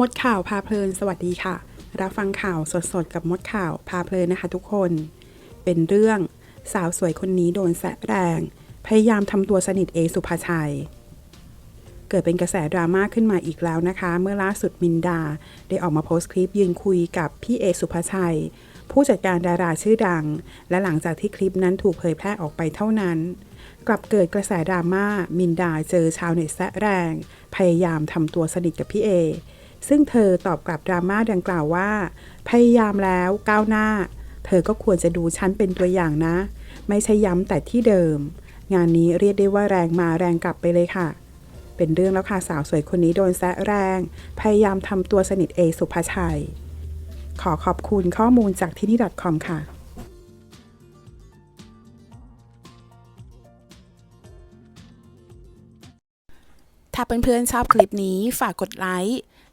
มดข่าวพาเพลิน สวัสดีค่ะ รับฟังข่าวสดๆ กับมดข่าวพาเพลินนะคะทุกคน เป็นเรื่องสาวสวยคนนี้โดนแสะแรง พยายามทำตัวสนิทเอสุภาชัย เกิดเป็นกระแสดราม่าขึ้นมาอีกแล้วนะคะ เมื่อล่าสุดมินดา ได้ออกมาโพสต์คลิปยืนคุยกับพี่เอสุภาชัย ผู้จัดการดาราชื่อดัง และหลังจากที่คลิปนั้นถูกเผยแพร่ออกไปเท่านั้น กลับเกิดกระแสดราม่ามินดาเจอชาวเน็ตแซะแรง พยายามทำตัวสนิทกับพี่เอ ซึ่งเธอตอบกลับดราม่าดังกล่าวว่า พยายามแล้วก้าวหน้า เธอก็ควรจะดูฉันเป็นตัวอย่างนะ ไม่ใช่ย้ำแต่ที่เดิม งานนี้เรียกได้ว่าแรงมาแรงกลับไปเลยค่ะ เป็นเรื่องแล้วค่ะสาวสวยคนนี้โดนแซะแรง พยายามทำตัวสนิทเอสุภาชัย ขอขอบคุณข้อมูลจากที่นี่ .com ค่ะถ้าเพื่อนๆชอบคลิปนี้ฝากกดไลค์